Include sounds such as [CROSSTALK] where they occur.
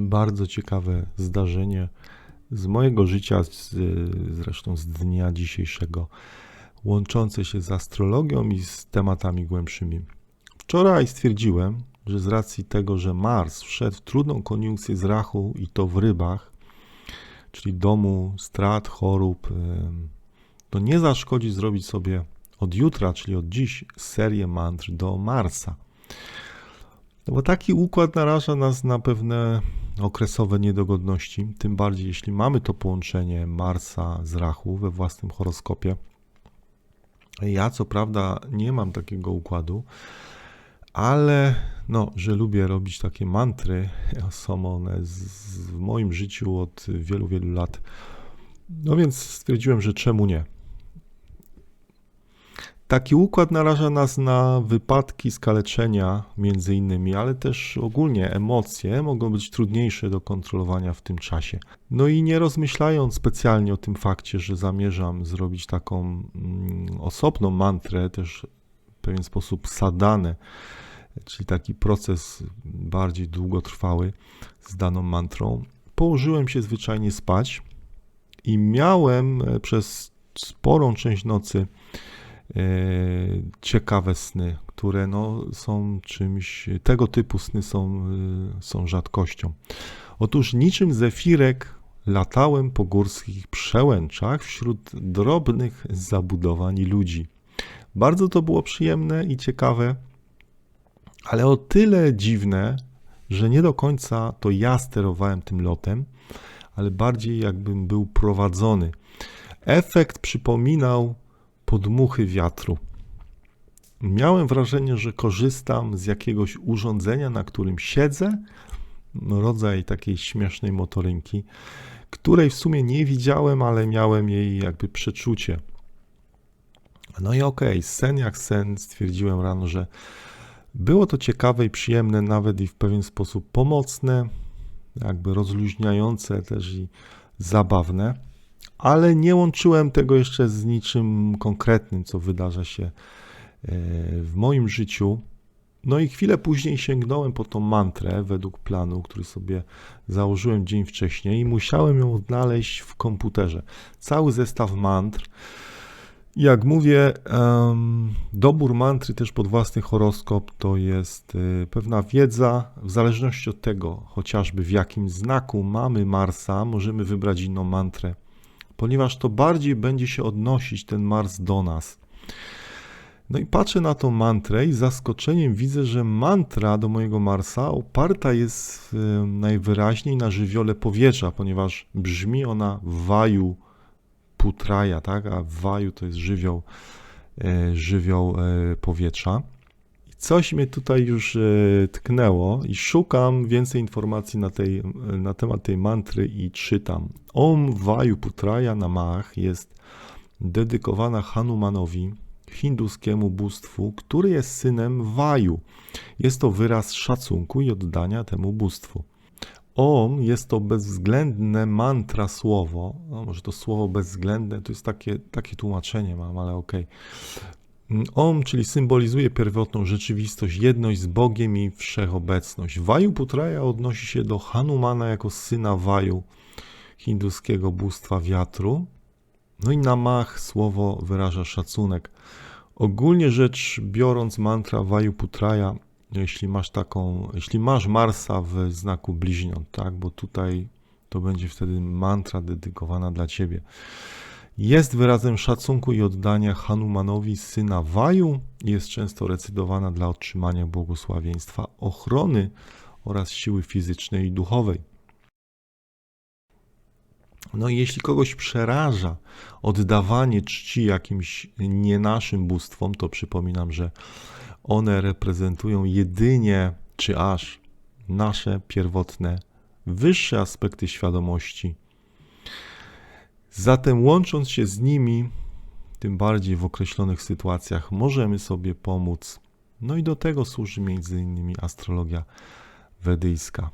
bardzo ciekawe zdarzenie z mojego życia, z, zresztą z dnia dzisiejszego, łączące się z astrologią i z tematami głębszymi. Wczoraj stwierdziłem, że z racji tego, że Mars wszedł w trudną koniunkcję z Rachu i to w rybach, czyli domu strat, chorób, to nie zaszkodzi zrobić sobie od jutra, czyli od dziś, serię mantr do Marsa. No bo taki układ naraża nas na pewne okresowe niedogodności, tym bardziej jeśli mamy to połączenie Marsa z Rachu we własnym horoskopie. Ja co prawda nie mam takiego układu, ale no, że lubię robić takie mantry, [LAUGHS] są one w moim życiu od wielu, wielu lat. No więc stwierdziłem, że czemu nie? Taki układ naraża nas na wypadki, skaleczenia, między innymi, ale też ogólnie emocje mogą być trudniejsze do kontrolowania w tym czasie. No i nie rozmyślając specjalnie o tym fakcie, że zamierzam zrobić taką mm, osobną mantrę, też w pewien sposób sadanę, czyli taki proces bardziej długotrwały z daną mantrą, położyłem się zwyczajnie spać i miałem e, przez sporą część nocy ciekawe sny, które no, są czymś, tego typu sny są, e, są rzadkością. Otóż niczym zefirek latałem po górskich przełęczach wśród drobnych zabudowań ludzi. Bardzo to było przyjemne i ciekawe, ale o tyle dziwne, że nie do końca to ja sterowałem tym lotem, ale bardziej jakbym był prowadzony. Efekt przypominał podmuchy wiatru. Miałem wrażenie, że korzystam z jakiegoś urządzenia, na którym siedzę, rodzaj takiej śmiesznej motorynki, której w sumie nie widziałem, ale miałem jej jakby przeczucie. No i okej, okay, sen jak sen, stwierdziłem rano, że było to ciekawe i przyjemne, nawet i w pewien sposób pomocne, jakby rozluźniające też i zabawne, ale nie łączyłem tego jeszcze z niczym konkretnym, co wydarza się e, w moim życiu. No i chwilę później sięgnąłem po tą mantrę według planu, który sobie założyłem dzień wcześniej i musiałem ją odnaleźć w komputerze. Cały zestaw mantr jak mówię, dobór mantry też pod własny horoskop to jest y, pewna wiedza, w zależności od tego, chociażby w jakim znaku mamy Marsa, możemy wybrać inną mantrę, ponieważ to bardziej będzie się odnosić ten Mars do nas. No i patrzę na tą mantrę i z zaskoczeniem widzę, że mantra do mojego Marsa oparta jest y, najwyraźniej na żywiole powietrza, ponieważ brzmi ona waju putraja, tak? a waju to jest żywioł, e, żywioł e, powietrza. Coś mnie tutaj już e, tknęło i szukam więcej informacji na, tej, na temat tej mantry i czytam. Om Vaju Putraja Namah jest dedykowana Hanumanowi, hinduskiemu bóstwu, który jest synem Vaju. Jest to wyraz szacunku i oddania temu bóstwu. Om jest to bezwzględne mantra słowo. No, może to słowo bezwzględne to jest takie, takie tłumaczenie mam, ale okej. Okay. Om, czyli symbolizuje pierwotną rzeczywistość, jedność z Bogiem i wszechobecność. Vaju Putraja odnosi się do Hanumana jako syna Vaju, hinduskiego bóstwa wiatru. No i Namah słowo wyraża szacunek. Ogólnie rzecz biorąc, mantra Vaju Putraja jeśli masz taką, jeśli masz Marsa w znaku bliźniąt, tak, bo tutaj to będzie wtedy mantra dedykowana dla ciebie. Jest wyrazem szacunku i oddania Hanumanowi, syna Waju, jest często recydowana dla otrzymania błogosławieństwa, ochrony oraz siły fizycznej i duchowej. No i jeśli kogoś przeraża oddawanie czci jakimś nie naszym bóstwom, to przypominam, że one reprezentują jedynie, czy aż nasze pierwotne, wyższe aspekty świadomości. Zatem, łącząc się z nimi, tym bardziej w określonych sytuacjach, możemy sobie pomóc. No i do tego służy między innymi astrologia wedyjska.